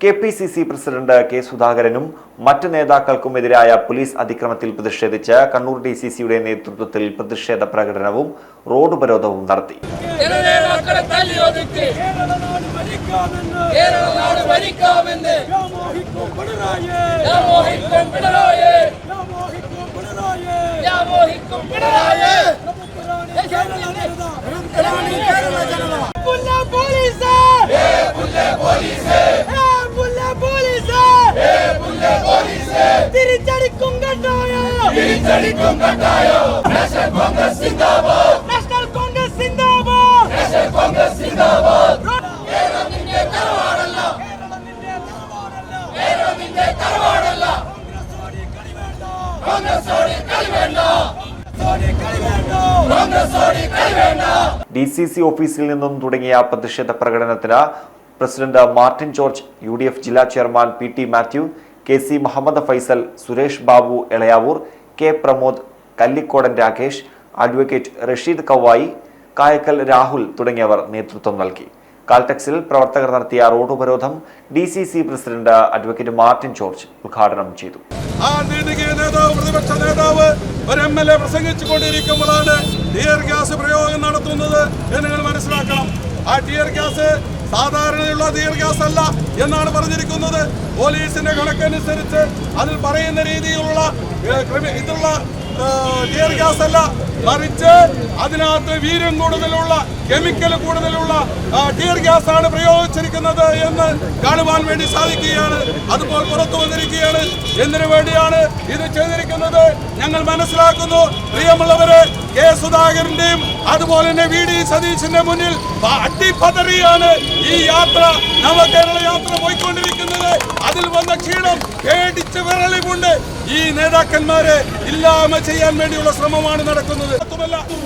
K P C C president K സുധാകരനും മറ്റ് നേതാക്കൾക്കുമെതിരായ police അതിക്രമത്തിൽ പ്രതിഷേധിച്ച് കണ്ണൂർ ഡി സി സിയുടെ നേതൃത്വത്തിൽ പ്രതിഷേധ പ്രകടനവും റോഡ് ഉപരോധവും നടത്തി. ജനനേതാക്കളെ കേരള നാട് ഭരിക്കാമെന്ന് തിരിച്ചടിക്കും കണ്ടായോ? തിരിച്ചടിക്കും കണ്ടായോ? നാഷണൽ കോൺഗ്രസ് സിന്ദാബാദ്. നാഷണൽ കോൺഗ്രസ് സിന്ദാബാദ്. നാഷണൽ കോൺഗ്രസ് സിന്ദാബാദ്. കേരളം നിന്റെ തറവാടല്ല. കേരളം നിന്റെ തറവാടല്ല. കേരളം നിന്റെ തറവാടല്ല കോൺഗ്രസോടി കളി വേണ്ട. കോൺഗ്രസോടി ഓടി കളി വേണ്ട. ഡി സി സി ഓഫീസിൽ നിന്നും തുടങ്ങിയ പ്രതിഷേധ പ്രകടനത്തിന് president Martin George U D F ജില്ലാ chairman P T Mathew K C Muhammad Faisal Suresh Babu Elayavoor K Pramod Kallikodan Rakesh advocate Rasheed Kavayi Kayakkal Rahul തുടങ്ങിയവർ നേതൃത്വം നൽകി. കാൽടെക്സിൽ പ്രവർത്തകർ നടത്തിയ റോഡ് ഉപരോധം D C C president advocate Martin George ഉദ്ഘാടനം ചെയ്തു. പ്രതിപക്ഷ നേതാവ് ഒരു എം എൽ എ പ്രസംഗിച്ചു കൊണ്ടിരിക്കുമ്പോഴാണ് ടിയർ ഗ്യാസ് പ്രയോഗം നടത്തുന്നത് എന്ന് നിങ്ങൾ മനസ്സിലാക്കണം. ആ ടിയർ ഗ്യാസ് സാധാരണയുള്ള ഗ്യാസ് അല്ല എന്നാണ് പറഞ്ഞിരിക്കുന്നത്. പോലീസിന്റെ കണക്കനുസരിച്ച് അതിൽ പറയുന്ന രീതിയിലുള്ള ടിയർ ഗ്യാസ് അല്ല മറിച്ച് അതിനകത്ത് വീര്യം കൂടുതലുള്ള കെമിക്കൽ കൂടുതലുള്ള ടീർ ഗ്യാസ് ആണ് പ്രയോഗിച്ചിരിക്കുന്നത് എന്ന് കാണുവാൻ വേണ്ടി സാധിക്കുകയാണ്. അതുപോലെ പുറത്തു വന്നിരിക്കുകയാണ്. എന്തിനു വേണ്ടിയാണ് ഇത് ചെയ്തിരിക്കുന്നത്? ഞങ്ങൾ മനസ്സിലാക്കുന്നു. പ്രിയമുള്ളവരെ കെ സുധാകരന്റെയും അതുപോലെ തന്നെ വി ഡി സതീശന്റെ മുന്നിൽ അട്ടിപ്പതറിയാണ് ഈ യാത്ര. നവകേരള യാത്ര പോയിക്കൊണ്ടിരിക്കുന്നത്. പേടിച്ച് വിരളിമുണ്ട് ഈ നേതാക്കന്മാരെ ഇല്ലാമ ചെയ്യാൻ വേണ്ടിയുള്ള ശ്രമമാണ് നടക്കുന്നത്.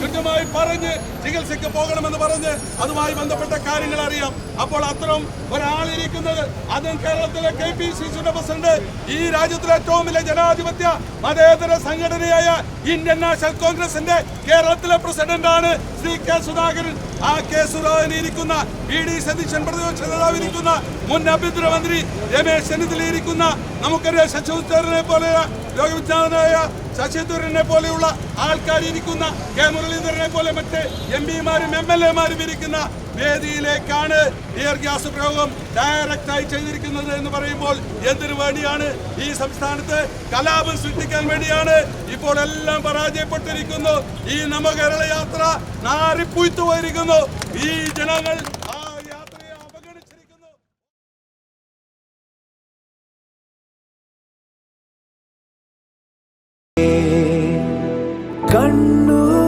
കൃത്യമായി പറഞ്ഞ് ചികിത്സയ്ക്ക് പോകണമെന്ന് പറഞ്ഞ് അതുമായി ബന്ധപ്പെട്ട കാര്യങ്ങൾ അറിയാം. അപ്പോൾ അത്തരം ഒരാളിരിക്കുന്നത് അതും കേരളത്തിലെ കെ പി സി സിയുടെ പ്രസിഡന്റ് ഈ രാജ്യത്തിലെ ഏറ്റവും വലിയ ജനാധിപത്യ മതേതര സംഘടനയായ ഇന്ത്യൻ നാഷണൽ കോൺഗ്രസിന്റെ കേരളത്തിലെ പ്രസിഡന്റാണ് ശ്രീ കെ സുധാകരൻ. ആ കെ സുധാകരൻ ഇരിക്കുന്ന വി ഡി സതീശൻ പ്രതിപക്ഷ നേതാവ് ഇരിക്കുന്ന മുൻ ആഭ്യന്തരമന്ത്രി രമേശ് ചെന്നിത്തല ഇരിക്കുന്ന നമുക്കറിയാം ശശിധരനെ പോലെ രോഗവിജ്ഞാനായ ശശി തരൂരിനെ പോലെയുള്ള ആൾക്കാർ ഇരിക്കുന്ന കെ മുരളീധരനെ പോലെ മറ്റ് എം പിമാരും എം എൽ എമാരും ഇരിക്കുന്ന വേദിയിലേക്കാണ് എയർ ഗ്യാസ് പ്രയോഗം ഡയറക്റ്റായി ചെയ്തിരിക്കുന്നത് എന്ന് പറയുമ്പോൾ എന്തിനു വേണ്ടിയാണ് ഈ സംസ്ഥാനത്ത് കലാപം സൃഷ്ടിക്കാൻ വേണ്ടിയാണ് ഇപ്പോൾ എല്ലാം പരാജയപ്പെട്ടിരിക്കുന്നു. ഈ നവകേരള യാത്ര നാറിപ്പുയ്ത്തു പോയിരിക്കുന്നു ഈ ജനങ്ങൾ കണ്ണൂ